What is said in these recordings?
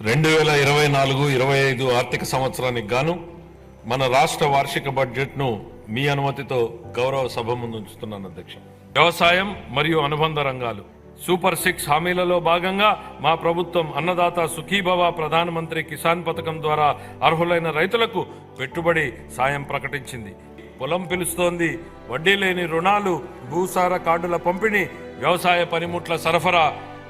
రెండు వేల ఇరవై నాలుగు ఇరవై ఐదు ఆర్థిక సంవత్సరానికి గాను మన రాష్ట్ర వార్షిక బడ్జెట్ను మీ అనుమతితో గౌరవ సభ ముందు ఉంచుతున్నాను అధ్యక్ష. వ్యవసాయం మరియు అనుబంధ రంగాలు. సూపర్ సిక్స్ హామీలలో భాగంగా మా ప్రభుత్వం అన్నదాత సుఖీభవ ప్రధానమంత్రి కిసాన్ పథకం ద్వారా అర్హులైన రైతులకు పెట్టుబడి సాయం ప్రకటించింది. పొలం పిలుస్తోంది. వడ్డీ లేని రుణాలు భూసార కార్డుల పంపిణీ వ్యవసాయ పనిముట్ల సరఫరా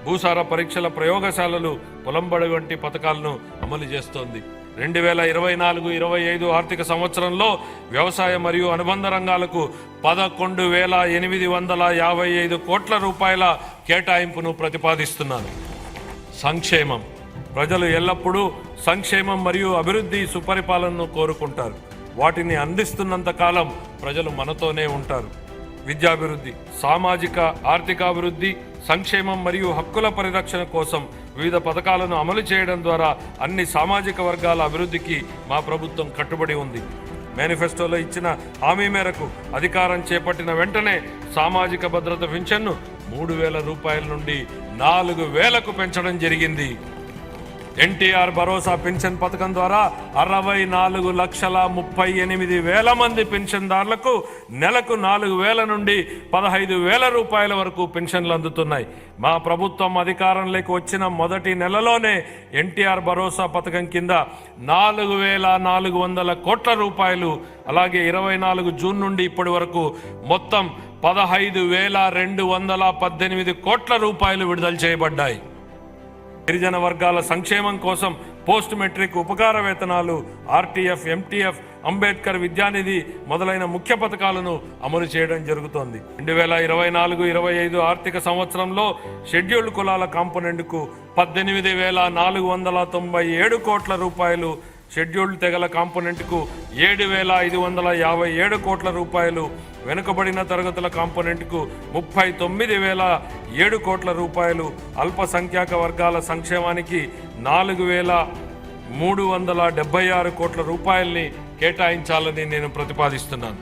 భూసార పరీక్షల ప్రయోగశాలలు పొలంబడి వంటి పథకాలను అమలు చేస్తోంది. రెండు వేల ఇరవై నాలుగు ఇరవై ఐదు ఆర్థిక సంవత్సరంలో వ్యవసాయ మరియు అనుబంధ రంగాలకు పదకొండు వేల ఎనిమిది వందల యాభై ఐదు కోట్ల రూపాయల కేటాయింపును ప్రతిపాదిస్తున్నాను. సంక్షేమం. ప్రజలు ఎల్లప్పుడూ సంక్షేమం మరియు అభివృద్ధి సుపరిపాలనను కోరుకుంటారు. వాటిని అందిస్తున్నంత కాలం ప్రజలు మనతోనే ఉంటారు. విద్యాభివృద్ధి సామాజిక ఆర్థికాభివృద్ధి సంక్షేమం మరియు హక్కుల పరిరక్షణ కోసం వివిధ పథకాలను అమలు చేయడం ద్వారా అన్ని సామాజిక వర్గాల అభివృద్ధికి మా ప్రభుత్వం కట్టుబడి ఉంది. మేనిఫెస్టోలో ఇచ్చిన హామీ మేరకు అధికారం చేపట్టిన వెంటనే సామాజిక భద్రత పింఛన్ను మూడు వేల రూపాయల నుండి నాలుగు వేలకు పెంచడం జరిగింది. ఎన్టీఆర్ భరోసా పెన్షన్ పథకం ద్వారా అరవై నాలుగు లక్షల ముప్పై ఎనిమిది వేల మంది పెన్షన్దారులకు నెలకు నాలుగు వేల నుండి పదహైదు వేల రూపాయల వరకు పెన్షన్లు అందుతున్నాయి. మా ప్రభుత్వం అధికారంలోకి వచ్చిన మొదటి నెలలోనే ఎన్టీఆర్ భరోసా పథకం కింద నాలుగు వేల నాలుగు వందల కోట్ల రూపాయలు అలాగే ఇరవై నాలుగు జూన్ నుండి ఇప్పటి వరకు మొత్తం పదహైదు వేల రెండు వందల పద్దెనిమిది కోట్ల రూపాయలు విడుదల చేయబడ్డాయి. గిరిజన వర్గాల సంక్షేమం కోసం పోస్ట్ మెట్రిక్ ఉపకార వేతనాలు ఆర్టీఎఫ్ ఎంటీఎఫ్ అంబేద్కర్ విద్యానిధి మొదలైన ముఖ్య పథకాలను అమలు చేయడం జరుగుతోంది. రెండు వేల ఇరవై నాలుగు ఇరవై ఐదు ఆర్థిక సంవత్సరంలో షెడ్యూల్డ్ కులాల కాంపోనెంట్కు పద్దెనిమిది వేల నాలుగు వందల తొంభై ఏడు కోట్ల రూపాయలు షెడ్యూల్డ్ తెగల కాంపోనెంట్కు ఏడు వేల ఐదు వందల యాభై ఏడు కోట్ల రూపాయలు వెనుకబడిన తరగతుల కాంపోనెంట్కు ముప్పై తొమ్మిది వేల ఏడు కోట్ల రూపాయలు అల్పసంఖ్యాక వర్గాల సంక్షేమానికి నాలుగు వేల మూడు వందల డెబ్బై ఆరు కోట్ల రూపాయల్ని కేటాయించాలని నేను ప్రతిపాదిస్తున్నాను.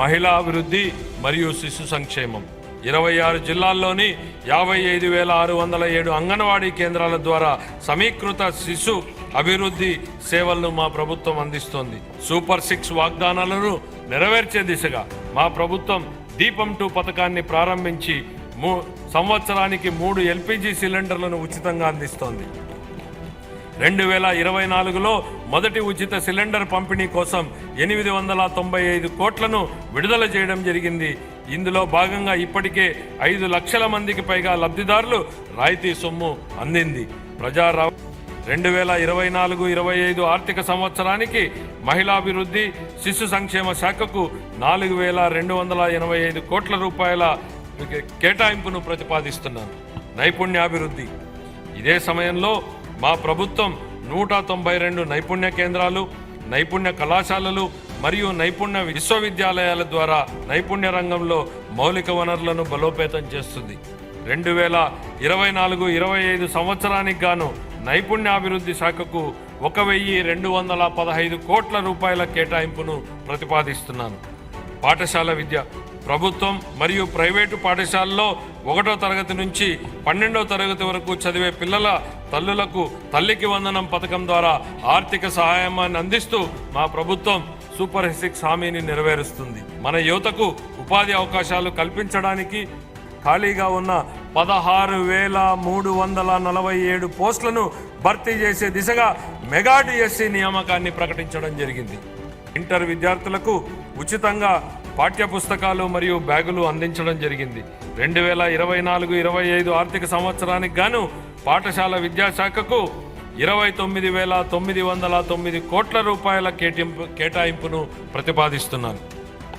మహిళా అభివృద్ధి మరియు శిశు సంక్షేమం. ఇరవై ఆరు జిల్లాల్లోని యాభై ఐదు వేల ఆరు వందల ఏడు అంగన్వాడీ కేంద్రాల ద్వారా సమీకృత శిశు అభివృద్ధి సేవలను మా ప్రభుత్వం అందిస్తోంది. సూపర్ సిక్స్ వాగ్దానాలను నెరవేర్చే దిశగా మా ప్రభుత్వం దీపం టూ పథకాన్ని ప్రారంభించి మూ సంవత్సరానికి మూడు ఎల్పిజి సిలిండర్లను ఉచితంగా అందిస్తోంది. రెండు వేల ఇరవై నాలుగులో మొదటి ఉచిత సిలిండర్ పంపిణీ కోసం ఎనిమిది వందల తొంభై ఐదు కోట్లను విడుదల చేయడం జరిగింది. ఇందులో భాగంగా ఇప్పటికే ఐదు లక్షల మందికి పైగా లబ్ధిదారులు రాయితీ సొమ్ము అందింది. ప్రజా రెండు వేల ఇరవై నాలుగు ఇరవై ఐదు ఆర్థిక సంవత్సరానికి మహిళాభివృద్ధి శిశు సంక్షేమ శాఖకు నాలుగు వేల రెండు వందల ఎనభై ఐదు కోట్ల రూపాయల కేటాయింపును ప్రతిపాదిస్తున్నాను. నైపుణ్యాభివృద్ధి. ఇదే సమయంలో మా ప్రభుత్వం నూట తొంభై రెండు నైపుణ్య కేంద్రాలు నైపుణ్య కళాశాలలు మరియు నైపుణ్య విశ్వవిద్యాలయాల ద్వారా నైపుణ్య రంగంలో మౌలిక వనరులను బలోపేతం చేస్తుంది. రెండు వేల ఇరవై నాలుగు ఇరవై ఐదు సంవత్సరానికి గాను నైపుణ్యాభివృద్ధి శాఖకు ఒక వెయ్యి రెండు వందల పదహైదు కోట్ల రూపాయల కేటాయింపును ప్రతిపాదిస్తున్నాను. పాఠశాల విద్య ప్రభుత్వం మరియు ప్రైవేటు పాఠశాలలో ఒకటో తరగతి నుంచి పన్నెండో తరగతి వరకు చదివే పిల్లల తల్లులకు తల్లికి వందనం పథకం ద్వారా ఆర్థిక సహాయాన్ని అందిస్తూ మా ప్రభుత్వం సూపర్ హిసిక్స్ హామీని నెరవేరుస్తుంది. మన యువతకు ఉపాధి అవకాశాలు కల్పించడానికి ఖాళీగా ఉన్న పదహారు వేల మూడు వందల నలభై ఏడు పోస్టులను భర్తీ చేసే దిశగా మెగా డిఎస్సి నియామకాన్ని ప్రకటించడం జరిగింది. ఇంటర్ విద్యార్థులకు ఉచితంగా పాఠ్య పుస్తకాలు మరియు బ్యాగులు అందించడం జరిగింది. రెండు వేల ఇరవై నాలుగు ఇరవై ఐదు ఆర్థిక సంవత్సరానికి గాను పాఠశాల విద్యాశాఖకు ఇరవై తొమ్మిది వేల తొమ్మిది వందల తొమ్మిది కోట్ల రూపాయల కేటింపు కేటాయింపును ప్రతిపాదిస్తున్నాను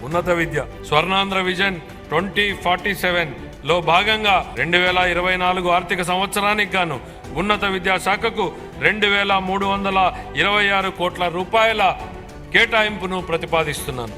ఉన్నత విద్య Swarnandhra vision twenty forty seven లో భాగంగా రెండు వేల ఇరవై నాలుగు ఆర్థిక సంవత్సరానికి గాను ఉన్నత విద్యాశాఖకు రెండు వేల మూడు వందల ఇరవై ఆరు కోట్ల రూపాయల కేటాయింపును ప్రతిపాదిస్తున్నాను.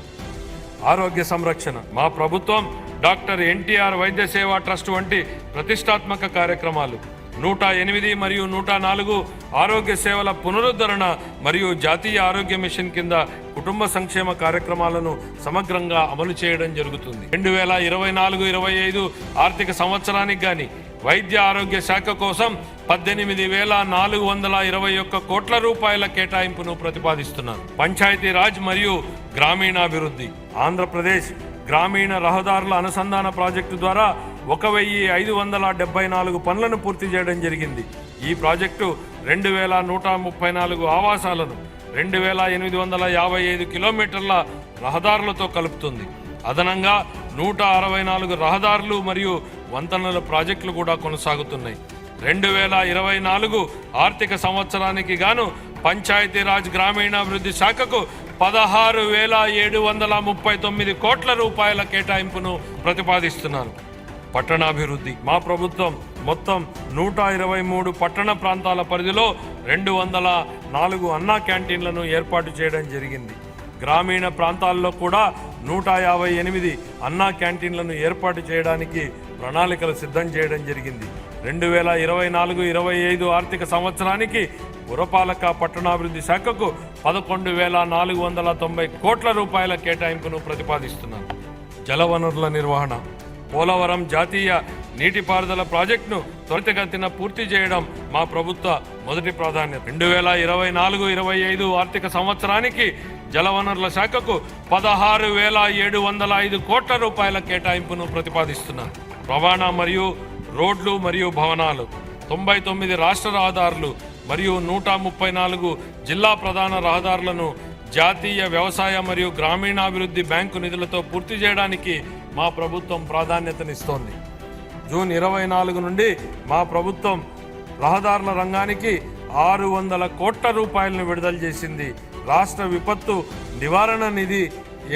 ఆరోగ్య సంరక్షణ మా ప్రభుత్వం డాక్టర్ ఎన్టీఆర్ వైద్య సేవా ట్రస్ట్ వంటి ప్రతిష్టాత్మక కార్యక్రమాలు నూట ఎనిమిది మరియు నూట నాలుగు ఆరోగ్య సేవల పునరుద్ధరణ మరియు జాతీయ ఆరోగ్య మిషన్ కింద కుటుంబ సంక్షేమ కార్యక్రమాలను సమగ్రంగా అమలు చేయడం జరుగుతుంది. రెండు వేల ఇరవై నాలుగు ఇరవై ఐదు ఆర్థిక సంవత్సరానికి గాని వైద్య ఆరోగ్య శాఖ కోసం పద్దెనిమిది వేల నాలుగు వందల ఇరవై ఒక్క కోట్ల రూపాయల కేటాయింపును ప్రతిపాదిస్తున్నారు. పంచాయతీ రాజ్ మరియు గ్రామీణాభివృద్ధి. ఆంధ్రప్రదేశ్ గ్రామీణ రహదారుల అనుసంధాన ప్రాజెక్టు ద్వారా ఒక వెయ్యి ఐదు వందల డెబ్బై నాలుగు పనులను పూర్తి చేయడం జరిగింది. ఈ ప్రాజెక్టు రెండు వేల నూట ముప్పై నాలుగు ఆవాసాలను రెండు వేల ఎనిమిది వందల యాభై ఐదు కిలోమీటర్ల రహదారులతో కలుపుతుంది. అదనంగా నూట అరవై నాలుగు రహదారులు మరియు వంతెనల ప్రాజెక్టులు కూడా కొనసాగుతున్నాయి. రెండు వేల ఇరవై నాలుగు ఆర్థిక సంవత్సరానికి గాను పంచాయతీరాజ్ గ్రామీణాభివృద్ధి శాఖకు పదహారు వేల ఏడు వందల ముప్పై తొమ్మిది కోట్ల రూపాయల కేటాయింపును ప్రతిపాదిస్తున్నారు. పట్టణాభివృద్ధి మా ప్రభుత్వం మొత్తం నూట ఇరవై మూడు పట్టణ ప్రాంతాల పరిధిలో రెండు వందల నాలుగు అన్నా క్యాంటీన్లను ఏర్పాటు చేయడం జరిగింది. గ్రామీణ ప్రాంతాల్లో కూడా నూట యాభై ఎనిమిది అన్నా క్యాంటీన్లను ఏర్పాటు చేయడానికి ప్రణాళికలు సిద్ధం చేయడం జరిగింది. రెండు వేల ఇరవై నాలుగు ఇరవై ఐదు ఆర్థిక సంవత్సరానికి పురపాలక పట్టణాభివృద్ధి శాఖకు పదకొండు వేల నాలుగు వందల తొంభై కోట్ల రూపాయల కేటాయింపును ప్రతిపాదిస్తున్నాను జలవనరుల నిర్వహణ పోలవరం జాతీయ నీటిపారుదల ప్రాజెక్టును త్వరితగతిన పూర్తి చేయడం మా ప్రభుత్వ మొదటి ప్రాధాన్యత. రెండు వేల ఇరవై నాలుగు ఇరవై ఐదు ఆర్థిక సంవత్సరానికి జలవనరుల శాఖకు పదహారు వేల ఏడు వందల ఐదు కోట్ల రూపాయల కేటాయింపును ప్రతిపాదిస్తున్నారు. రవాణా మరియు రోడ్లు మరియు భవనాలు తొంభై తొమ్మిది రాష్ట్ర రహదారులు మరియు నూట ముప్పై నాలుగు జిల్లా ప్రధాన రహదారులను జాతీయ వ్యవసాయ మరియు గ్రామీణాభివృద్ధి బ్యాంకు నిధులతో పూర్తి చేయడానికి మా ప్రభుత్వం ప్రాధాన్యతనిస్తోంది. జూన్ ఇరవై నాలుగు నుండి మా ప్రభుత్వం రహదారుల రంగానికి ఆరు వందల కోట్ల రూపాయలను విడుదల చేసింది. రాష్ట్ర విపత్తు నివారణ నిధి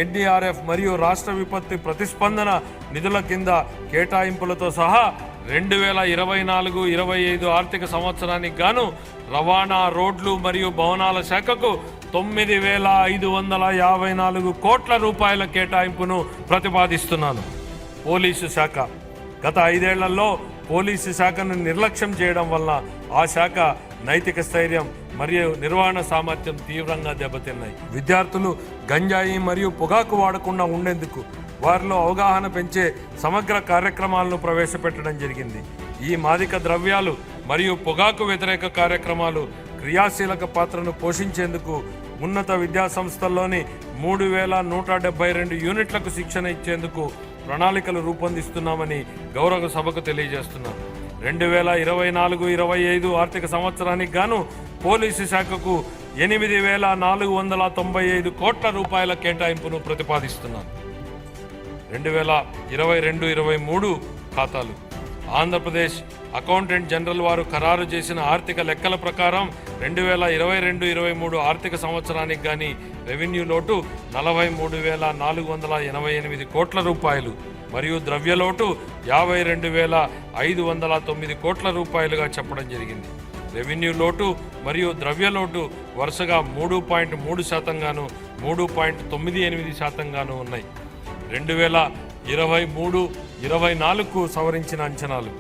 ఎన్డీఆర్ఎఫ్ మరియు రాష్ట్ర విపత్తు ప్రతిస్పందన నిధుల కింద కేటాయింపులతో సహా రెండు వేల ఇరవై నాలుగు ఇరవై ఐదు ఆర్థిక సంవత్సరానికి గాను రవాణా రోడ్లు మరియు భవనాల శాఖకు తొమ్మిది వేల ఐదు వందల యాభై నాలుగు కోట్ల రూపాయల కేటాయింపును ప్రతిపాదిస్తున్నాను. పోలీసు శాఖ గత ఐదేళ్ళలో పోలీసు శాఖను నిర్లక్ష్యం చేయడం వల్ల ఆ శాఖ నైతిక స్థైర్యం మరియు నిర్వహణ సామర్థ్యం తీవ్రంగా దెబ్బతిన్నాయి. విద్యార్థులు గంజాయి మరియు పొగాకు వాడకుండా ఉండేందుకు వారిలో అవగాహన పెంచే సమగ్ర కార్యక్రమాలను ప్రవేశపెట్టడం జరిగింది. ఈ మాదిక ద్రవ్యాలు మరియు పొగాకు వ్యతిరేక కార్యక్రమాలు క్రియాశీలక పాత్రను పోషించేందుకు ఉన్నత విద్యాసంస్థల్లోని మూడు వేల నూట డెబ్బై రెండు యూనిట్లకు శిక్షణ ఇచ్చేందుకు ప్రణాళికలు రూపొందిస్తున్నామని గౌరవ సభకు తెలియజేస్తున్నాను రెండు వేల ఇరవై నాలుగు ఇరవై ఐదు ఆర్థిక సంవత్సరానికి గాను పోలీసు శాఖకు ఎనిమిది వేల నాలుగు వందల తొంభై ఐదు కోట్ల రూపాయల కేటాయింపును ప్రతిపాదిస్తున్నాను రెండు వేల ఇరవై రెండు ఇరవై మూడు ఖాతాలు. ఆంధ్రప్రదేశ్ అకౌంటెంట్ జనరల్ వారు ఖరారు చేసిన ఆర్థిక లెక్కల ప్రకారం రెండు వేల ఇరవై రెండు ఇరవై మూడు ఆర్థిక సంవత్సరానికి గాని రెవెన్యూ లోటు నలభై మూడు వేల నాలుగు వందల ఎనభై ఎనిమిది కోట్ల రూపాయలు మరియు ద్రవ్యలోటు యాభై రెండు వేల ఐదు వందల తొమ్మిది కోట్ల రూపాయలుగా చెప్పడం జరిగింది. రెవెన్యూ లోటు మరియు ద్రవ్యలోటు వరుసగా మూడు పాయింట్ మూడు శాతంగాను మూడు పాయింట్ తొమ్మిది ఎనిమిది శాతంగాను ఉన్నాయి. రెండు వేల ఇరవై మూడు ఇరవై నాలుగుకు సవరించిన అంచనాలు.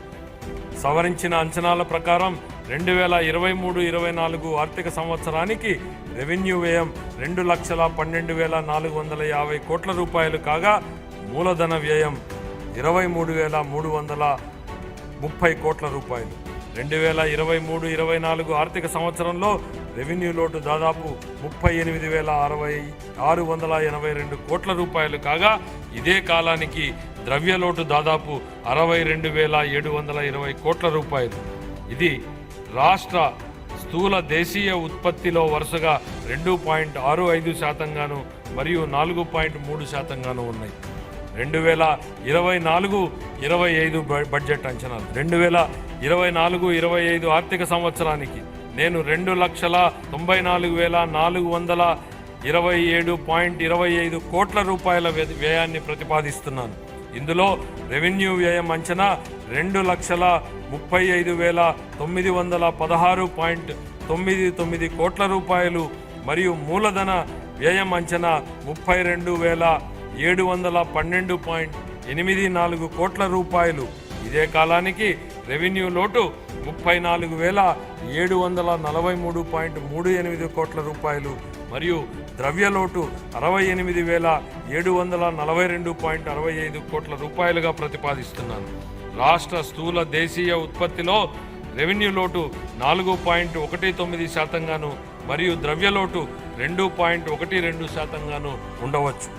సవరించిన అంచనాల ప్రకారం రెండు వేల ఇరవై మూడు ఇరవై నాలుగు ఆర్థిక సంవత్సరానికి రెవెన్యూ వ్యయం రెండు లక్షల పన్నెండు వేల నాలుగు వందల యాభై కోట్ల రూపాయలు కాగా మూలధన వ్యయం ఇరవై మూడు వేల మూడు వందల ముప్పై కోట్ల రూపాయలు. రెండు వేల ఇరవై మూడు ఇరవై నాలుగు ఆర్థిక సంవత్సరంలో రెవెన్యూ లోటు దాదాపు ముప్పై ఎనిమిది వేల అరవై ఆరు వందల ఎనభై రెండు కోట్ల రూపాయలు కాగా ఇదే కాలానికి ద్రవ్య లోటు దాదాపు అరవై రెండు వేల ఏడు వందల ఇరవై కోట్ల రూపాయలు. ఇది రాష్ట్ర స్థూల దేశీయ ఉత్పత్తిలో వరుసగా రెండు పాయింట్ ఆరు ఐదు శాతంగాను మరియు నాలుగు పాయింట్ మూడు శాతంగాను ఉన్నాయి. రెండు వేల ఇరవై నాలుగు ఇరవై ఐదు బడ్జెట్ అంచనాలు. రెండు వేల ఇరవై నాలుగు ఇరవై ఐదు ఆర్థిక సంవత్సరానికి నేను రెండు లక్షల తొంభై నాలుగు వేల నాలుగు వందల ఇరవై ఏడు పాయింట్ ఇరవై ఐదు కోట్ల రూపాయల వ్య- వ్యయాన్ని ప్రతిపాదిస్తున్నాను. ఇందులో రెవెన్యూ వ్యయం అంచనా రెండు లక్షల ముప్పై ఐదు వేల తొమ్మిది వందల పదహారు పాయింట్ తొమ్మిది తొమ్మిది కోట్ల రూపాయలు మరియు మూలధన వ్యయం అంచనా ముప్పై రెండు వేల ఏడు వందల పన్నెండు పాయింట్ ఎనిమిది నాలుగు కోట్ల రూపాయలు. ఇదే కాలానికి రెవెన్యూ లోటు ముప్పై నాలుగు వేల ఏడు వందల నలభై మూడు పాయింట్ మూడు ఎనిమిది కోట్ల రూపాయలు మరియు ద్రవ్యలోటు అరవై ఎనిమిది వేల ఏడు వందల నలభై రెండు పాయింట్ అరవై ఐదు కోట్ల రూపాయలుగా ప్రతిపాదిస్తున్నాను. రాష్ట్ర స్థూల దేశీయ ఉత్పత్తిలో రెవెన్యూ లోటు నాలుగు పాయింట్ ఒకటి తొమ్మిది శాతంగాను మరియు ద్రవ్య లోటు రెండు పాయింట్ ఒకటి రెండు శాతంగాను ఉండవచ్చు.